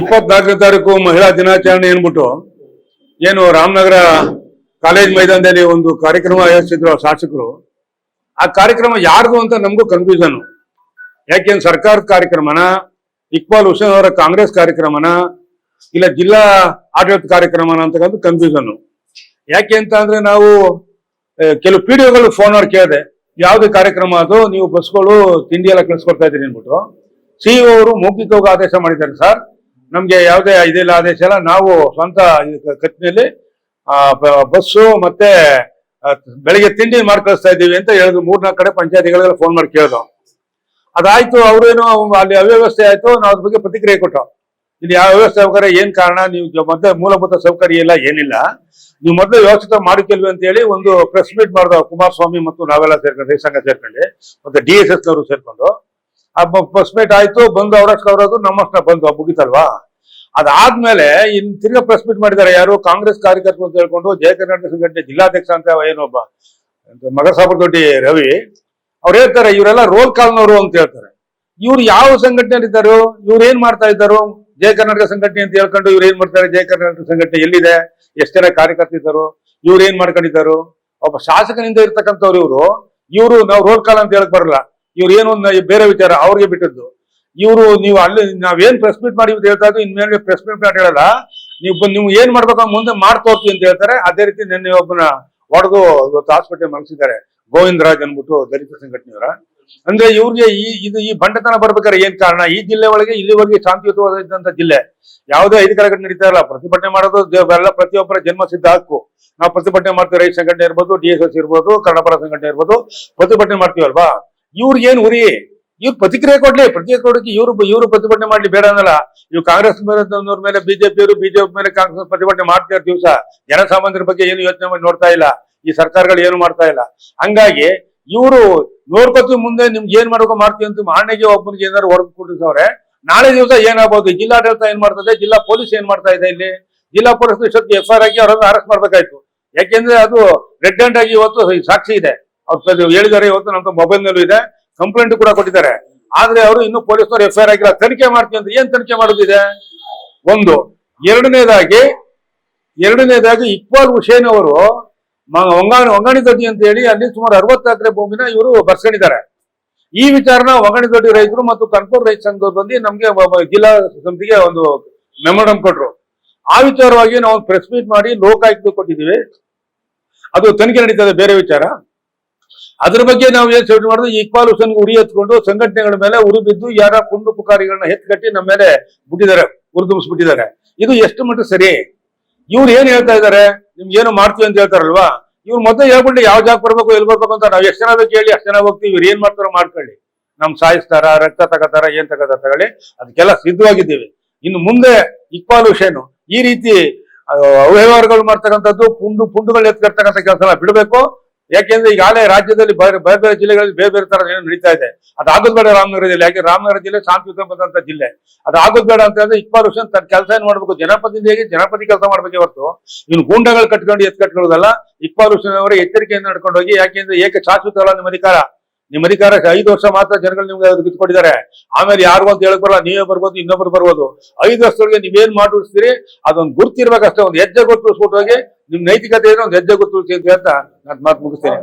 ಇಪ್ಪತ್ನಾಲ್ಕನೇ ತಾರೀಕು ಮಹಿಳಾ ದಿನಾಚರಣೆ ಏನ್ಬಿಟ್ಟು, ಏನು ರಾಮನಗರ ಕಾಲೇಜ್ ಮೈದಾನದಲ್ಲಿ ಒಂದು ಕಾರ್ಯಕ್ರಮ ಆಯೋಜಿಸಿದ್ರು ಶಾಸಕರು. ಆ ಕಾರ್ಯಕ್ರಮ ಯಾರಿಗೂ ಅಂತ ನಮಗೂ ಕನ್ಫ್ಯೂಷನ್ ಯಾಕೆಂದ್ರೆ ಸರ್ಕಾರದ ಕಾರ್ಯಕ್ರಮನ, ಇಕ್ಬಾಲ್ ಹುಸೇನ್ ಅವರ ಕಾಂಗ್ರೆಸ್ ಕಾರ್ಯಕ್ರಮನ, ಇಲ್ಲ ಜಿಲ್ಲಾ ಆಡಳಿತ ಕಾರ್ಯಕ್ರಮನ ಅಂತಕ್ಕಂಥ ಕನ್ಫ್ಯೂಷನ್ ಯಾಕೆ ಅಂತ ಅಂದ್ರೆ ನಾವು ಕೆಲವು ಪಿ ಡಿ ಒಗಳು ಫೋನ್ ಅವ್ರು ಕೇಳಿದೆ. ಯಾವುದೇ ಕಾರ್ಯಕ್ರಮ ಅದು? ನೀವು ಬಸ್ಗಳು ತಿಂಡಿ ಎಲ್ಲ ಕಳಿಸ್ಕೊಡ್ತಾ ಇದ್ದೀರಿ ಅಂದ್ಬಿಟ್ಟು. ಸಿಇಒ ಅವರು ಮೌಖಿಕವಾಗಿ ಆದೇಶ ಮಾಡಿದ್ದಾರೆ ಸರ್. ನಮ್ಗೆ ಯಾವುದೇ ಇದಿಲ್ಲ ಆದೇಶ ಇಲ್ಲ ನಾವು ಸ್ವಂತ ಖರ್ಚಿನಲ್ಲಿ ಬಸ್ಸು ಮತ್ತೆ ಬೆಳಿಗ್ಗೆ ತಿಂಡಿ ಮಾಡಿ ಕಳಿಸ್ತಾ ಇದ್ದೀವಿ ಅಂತ ಹೇಳಿದ್ರು ಮೂರ್ನಾಲ್ಕು ಕಡೆ ಪಂಚಾಯತಿಗಳಿಗೆಲ್ಲ ಫೋನ್ ಮಾಡಿ ಕೇಳಿದ್ರು. ಅದಾಯ್ತು, ಅವ್ರೇನು ಅಲ್ಲಿ ಅವ್ಯವಸ್ಥೆ ಆಯ್ತು, ನಾವು ಅದ್ರ ಬಗ್ಗೆ ಪ್ರತಿಕ್ರಿಯೆ ಕೊಟ್ಟು ಇಲ್ಲಿ ಯಾವ ವ್ಯವಸ್ಥೆ ಸೌಕರ್ಯ ಏನ್ ಕಾರಣ, ನೀವು ಮತ್ತೆ ಮೂಲಭೂತ ಸೌಕರ್ಯ ಇಲ್ಲ, ಏನಿಲ್ಲ. ನೀವು ಮೊದಲು ವ್ಯವಸ್ಥಿತ ಮಾಡಿಕೆಲ್ವಿ ಅಂತ ಹೇಳಿ ಒಂದು ಪ್ರೆಸ್ ಮೀಟ್ ಮಾಡಿದ ಕುಮಾರಸ್ವಾಮಿ ಮತ್ತು ನಾವೆಲ್ಲ ಸೇರ್ಕೊಂಡು ಸಂಘ ಸೇರ್ಕೊಂಡು, ಮತ್ತೆ ಡಿ ಎಸ್ ಎಸ್ ನವರು ಸೇರ್ಕೊಂಡು. ಆ ಪ್ರೆಸ್ ಮೀಟ್ ಆಯ್ತು, ಬಂದು ಅವರಷ್ಟು ಅವರದು ನಮ್ಮಷ್ಟ ಬಂದು ಮುಗಿತಲ್ವಾ? ಅದಾದ್ಮೇಲೆ ಇನ್ ತಿರ್ಗಾ ಪ್ರೆಸ್ ಮೀಟ್ ಮಾಡಿದ್ದಾರೆ ಯಾರು? ಕಾಂಗ್ರೆಸ್ ಕಾರ್ಯಕರ್ತರು ಅಂತ ಹೇಳ್ಕೊಂಡು ಜಯ ಕರ್ನಾಟಕ ಸಂಘಟನೆ ಜಿಲ್ಲಾಧ್ಯಕ್ಷ ಅಂತ ಏನೊಬ್ಬ ಮಗಸಾಪುರ ದೊಡ್ಡಿ ರವಿ, ಅವ್ರು ಹೇಳ್ತಾರೆ, ಇವರೆಲ್ಲ ರೋಲ್ ಕಾಲ್ನವರು ಅಂತ ಹೇಳ್ತಾರೆ. ಇವ್ರು ಯಾವ ಸಂಘಟನೆ ಇದ್ದಾರೋ ಇವ್ರು ಏನ್ ಮಾಡ್ತಾ ಇದ್ದಾರೋ, ಜಯ ಕರ್ನಾಟಕ ಸಂಘಟನೆ ಅಂತ ಹೇಳ್ಕೊಂಡು ಇವ್ರು ಏನ್ ಮಾಡ್ತಾರೆ? ಜಯ ಕರ್ನಾಟಕ ಸಂಘಟನೆ ಎಲ್ಲಿದೆ? ಎಷ್ಟು ಜನ ಕಾರ್ಯಕರ್ತ ಇದ್ದಾರೋ, ಇವ್ರು ಏನ್ ಮಾಡ್ಕೊಂಡಿದ್ದಾರೋ? ಒಬ್ಬ ಶಾಸಕನಿಂದ ಇರ್ತಕ್ಕಂಥವ್ರು ಇವರು ಇವರು ನಾವು ರೋಲ್ ಕಾಲ್ ಅಂತ ಹೇಳಕ್ ಬರಲ್ಲ. ಇವ್ರು ಏನು ಬೇರೆ ವಿಚಾರ, ಅವ್ರಿಗೆ ಬಿಟ್ಟದ್ದು. ಇವರು ನೀವು ಅಲ್ಲಿ, ನಾವೇನ್ ಪ್ರೆಸ್ ಮೀಟ್ ಮಾಡಿ ಹೇಳ್ತಾ ಇದ್ದು ಇನ್ಮೇಲೆ ಪ್ರೆಸ್ ಮೀಟ್ ಮಾಡಿ ಹೇಳಲ್ಲ. ನೀವು ನೀವು ಏನ್ ಮಾಡ್ಬೇಕು ಮುಂದೆ ಮಾಡ್ತೋರ್ತಿ ಅಂತ ಹೇಳ್ತಾರೆ. ಅದೇ ರೀತಿ ನಿನ್ನೆ ಒಬ್ಬನ ಹೊಡೆದು ಇವತ್ತು ಹಾಸ್ಪಿಟಲ್ ಮಲಗಿಸಿದ್ದಾರೆ. ಗೋವಿಂದ ರಾಜ್ ಅನ್ಬಿಟ್ಟು ದಲಿತ ಸಂಘಟನೆಯವರ. ಅಂದ್ರೆ ಇವ್ರಿಗೆ ಈ, ಇದು ಈ ಬಂಡತನ ಬರ್ಬೇಕಾದ್ರೆ ಏನ್ ಕಾರಣ? ಈ ಜಿಲ್ಲೆ ಒಳಗೆ ಇಲ್ಲಿವರೆಗೆ ಶಾಂತಿಯುತವಾದಂತ ಜಿಲ್ಲೆ. ಯಾವುದೇ ಅಧಿಕಾರಗಳು ನಡೀತಾ ಇಲ್ಲ. ಪ್ರತಿಭಟನೆ ಮಾಡೋದು ಎಲ್ಲ ಪ್ರತಿಯೊಬ್ಬರ ಜನ್ಮ ಸಿದ್ಧ ಹಕ್ಕು. ನಾವು ಪ್ರತಿಭಟನೆ ಮಾಡ್ತೀವಿ, ರೈತ ಸಂಘಟನೆ ಇರ್ಬೋದು, ಡಿ ಎಸ್ ಎಸ್ ಇರ್ಬೋದು ಕನ್ನಡಪರ ಸಂಘಟನೆ ಇರ್ಬೋದು, ಪ್ರತಿಭಟನೆ ಮಾಡ್ತೀವಲ್ವಾ? ಇವ್ರಿಗೆ ಏನ್ ಉರಿ? ಇವ್ರು ಪ್ರತಿಕ್ರಿಯೆ ಕೊಡ್ಲಿ, ಪ್ರತಿಕ್ರಿಯೆ ಕೊಡಕ್ಕೆ ಇವ್ರು ಇವರು ಪ್ರತಿಭಟನೆ ಮಾಡ್ಲಿ ಬೇಡ ಅನ್ನಲ್ಲ. ಇವ್ರು ಕಾಂಗ್ರೆಸ್ ಮೇಲೆ, ಬಿಜೆಪಿಯವರು ಬಿಜೆಪಿ ಮೇಲೆ ಕಾಂಗ್ರೆಸ್ ಪ್ರತಿಭಟನೆ ಮಾಡ್ತಾರೆ ದಿವಸ ಜನಸಾಮಾನ್ಯರ ಬಗ್ಗೆ ಏನು ಯೋಚನೆ ಮಾಡಿ ನೋಡ್ತಾ ಇಲ್ಲ. ಈ ಸರ್ಕಾರಗಳು ಏನು ಮಾಡ್ತಾ ಇಲ್ಲ. ಹಂಗಾಗಿ ಇವರು ನೋಡ್ಕೊತೀವಿ ಮುಂದೆ ನಿಮ್ಗೆ ಏನ್ ಮಾಡ್ಕೊ ಮಾಡ್ತೀವಿ ಅಂತ ಆಣೆಗೆ ಒಬ್ಬನಿಗೆ ಏನಾದ್ರು ಹೊರಗೆ ಕೊಟ್ಟಿಸವ್ರೆ ನಾಳೆ ದಿವಸ ಏನಾಗ್ಬೋದು? ಜಿಲ್ಲಾಡಳಿತ ಏನ್ ಮಾಡ್ತದೆ? ಜಿಲ್ಲಾ ಪೊಲೀಸ್ ಏನ್ ಮಾಡ್ತಾ ಇದೆ ಇಲ್ಲಿ? ಜಿಲ್ಲಾ ಪೊಲೀಸ್ ಎಫ್ ಆರ್ ಆಗಿ ಅವರನ್ನು ಅರೆಸ್ಟ್ ಮಾಡ್ಬೇಕಾಯ್ತು. ಯಾಕೆಂದ್ರೆ ಅದು ರೆಡ್ ಹ್ಯಾಂಡ್ ಆಗಿ ಇವತ್ತು ಸಾಕ್ಷಿ ಇದೆ. ಅವ್ರು ಹೇಳಿದ್ದಾರೆ, ಇವತ್ತು ನಮ್ಮ ಮೊಬೈಲ್ ನಲ್ಲೂ ಇದೆ. ಕಂಪ್ಲೇಂಟ್ ಕೂಡ ಕೊಟ್ಟಿದ್ದಾರೆ. ಆದ್ರೆ ಅವರು ಇನ್ನು ಪೊಲೀಸರು ಎಫ್ ಐ ಆಗಿಲ್ಲ. ತನಿಖೆ ಮಾಡ್ತೀವಿ ಅಂತ ಏನ್ ತನಿಖೆ ಮಾಡೋದಿದೆ ಒಂದು, ಎರಡನೇದಾಗಿ ಎರಡನೇದಾಗಿ ಇಕ್ಬಾಲ್ ಹುಸೇನ್ ಅವರು ಒಂಗಾಣಿ ಒಂಗಾಣಿ ದೊಡ್ಡಿ ಅಂತ ಹೇಳಿ ಅಲ್ಲಿ ಸುಮಾರು ಅರವತ್ತು ಎಕರೆ ಭೂಮಿನ ಇವರು ಬರ್ಸ್ಕೊಂಡಿದ್ದಾರೆ. ಈ ವಿಚಾರನ ಒಂಗಾಣಿ ದೊಡ್ಡಿ ರೈತರು ಮತ್ತು ಕನ್ಪೂರ್ ರೈತ ಸಂಘದವ್ರು ಬಂದು ನಮ್ಗೆ ಜಿಲ್ಲಾ ಸಮಿತಿಗೆ ಒಂದು ಮೆಮೊರಂ ಕೊಟ್ರು. ಆ ವಿಚಾರವಾಗಿ ನಾವು ಪ್ರೆಸ್ ಮೀಟ್ ಮಾಡಿ ಲೋಕಾಯುಕ್ತ ಕೊಟ್ಟಿದ್ದೀವಿ. ಅದು ತನಿಖೆ ನಡೀತದೆ ಬೇರೆ ವಿಚಾರ. ಅದ್ರ ಬಗ್ಗೆ ನಾವು ಏನ್ ಸೆಟ್ ಮಾಡುದು ಇಕ್ಬಾಲ್ ಹುಸೇನ್ ಉರಿ ಎತ್ಕೊಂಡು ಸಂಘಟನೆಗಳ ಮೇಲೆ ಉರಿ ಬಿದ್ದು ಯಾರ ಕುಂಡು ಪುಕಾರಿಗಳನ್ನ ಎತ್ಕಟ್ಟಿ ನಮ್ಮ ಮೇಲೆ ಬಿಟ್ಟಿದ್ದಾರೆ ಉರಿದುಂಬಿಸ್ಬಿಟ್ಟಿದ್ದಾರೆ ಇದು ಎಷ್ಟು ಮಟ್ಟ ಸರಿ? ಇವ್ರು ಏನ್ ಹೇಳ್ತಾ ಇದ್ದಾರೆ? ನಿಮ್ಗೆ ಏನು ಮಾಡ್ತೀವಿ ಅಂತ ಹೇಳ್ತಾರಲ್ವಾ? ಇವ್ರು ಮೊದಲು ಹೇಳ್ಬಿಟ್ಟು ಯಾವ ಜಾಗ ಬರ್ಬೇಕು, ಎಲ್ಲಿ ಬರ್ಬೇಕು ಅಂತ ನಾವು ಎಷ್ಟು ಜನ ಬೇಕು ಹೇಳಿ, ಅಷ್ಟು ಜನ ಹೋಗ್ತೀವಿ. ಇವ್ರು ಏನ್ ಮಾಡ್ತಾರೋ ಮಾಡ್ಕೊಳ್ಳಿ. ನಮ್ ಸಾಯಿಸ್ತಾರ, ರಕ್ತ ತಗೋತಾರ, ಏನ್ ತಗೋತಾರ ತಗೊಳ್ಳಿ. ಅದಕ್ಕೆಲ್ಲ ಸಿದ್ಧವಾಗಿದ್ದೀವಿ. ಇನ್ನು ಮುಂದೆ ಇಕ್ಬಾಲ್ ಹುಸೇನು ಈ ರೀತಿ ಅವ್ಯವಹಾರಗಳು ಮಾಡ್ತಕ್ಕಂಥದ್ದು, ಪುಂಡು, ಪುಂಡುಗಳು ಎತ್ಕರ್ತಕ್ಕಂಥ ಕೆಲಸ ಬಿಡಬೇಕು. ಯಾಕೆಂದ್ರೆ ಈಗಾಗಲೇ ರಾಜ್ಯದಲ್ಲಿ ಬೇರೆ ಬೇರೆ ಬೇರೆ ಜಿಲ್ಲೆಗಳಲ್ಲಿ ಬೇರೆ ಬೇರೆ ತರ ಏನು ನಡೀತಾ ಇದೆ. ಅದಾಗೋದ್ ಬೇಡ ರಾಮನಗರ ಜಿಲ್ಲೆ. ಯಾಕೆ? ರಾಮನಗರ ಜಿಲ್ಲೆ ಶಾಂತಿಯುತ ಬಂದಂತ ಜಿಲ್ಲೆ. ಅದಾಗೋದ್ ಬೇಡ ಅಂತ ಹೇಳಿದ್ರೆ ಇಕ್ಬಾಲ್ ಹುಸೇನ್ ತನ್ನ ಕೆಲಸ ಏನ್ ಮಾಡ್ಬೇಕು? ಹೇಗೆ ಜನಪದಿ ಕೆಲಸ ಮಾಡ್ಬೇಕು ಹೊರತು ಇನ್ನು ಗೂಂಡಗಳು ಕಟ್ಕೊಂಡು ಎತ್ ಕಟ್ಕೊಳ್ಳೋದಲ್ಲ ಹುಸೇನ್ ಅವರ ಎಚ್ಚರಿಕೆಯಿಂದ ನಡ್ಕೊಂಡು ಹೋಗಿ, ಯಾಕೆಂದ್ರೆ ಏಕೆ ಶಾಶ್ವತ ಅಲ್ಲ ನಿಮ್ಮ ನಿಮ್ಮ ಅಧಿಕಾರ ಐದು ವರ್ಷ ಮಾತ್ರ ಜನಗಳು ನಿಮ್ಗೆ ಅದು ಬಿತ್ಕೊಂಡಿದ್ದಾರೆ ಆಮೇಲೆ ಯಾರು ಅಂತ ಹೇಳಕ್ ಬರಲ್ಲ, ನೀವೇ ಬರ್ಬೋದು, ಇನ್ನೊಬ್ರು ಬರ್ಬೋದು. ಐದು ವರ್ಷದೊಳಗೆ ನೀವೇನ್ ಮಾಡಿಸ್ತೀರಿ, ಅದೊಂದು ಗುರ್ತಿರ್ಬೇಕಷ್ಟೇ, ಒಂದು ಹೆಜ್ಜೆ ಗೊತ್ತು ಹೋಗಿ ನಿಮ್ ನೈತಿಕತೆ ಏನೋ ಒಂದು ಹೆಜ್ಜೆ ಗೊತ್ತು ಅಂತ ನಾನು ಮಾತು ಮುಗಿಸ್ತೇನೆ.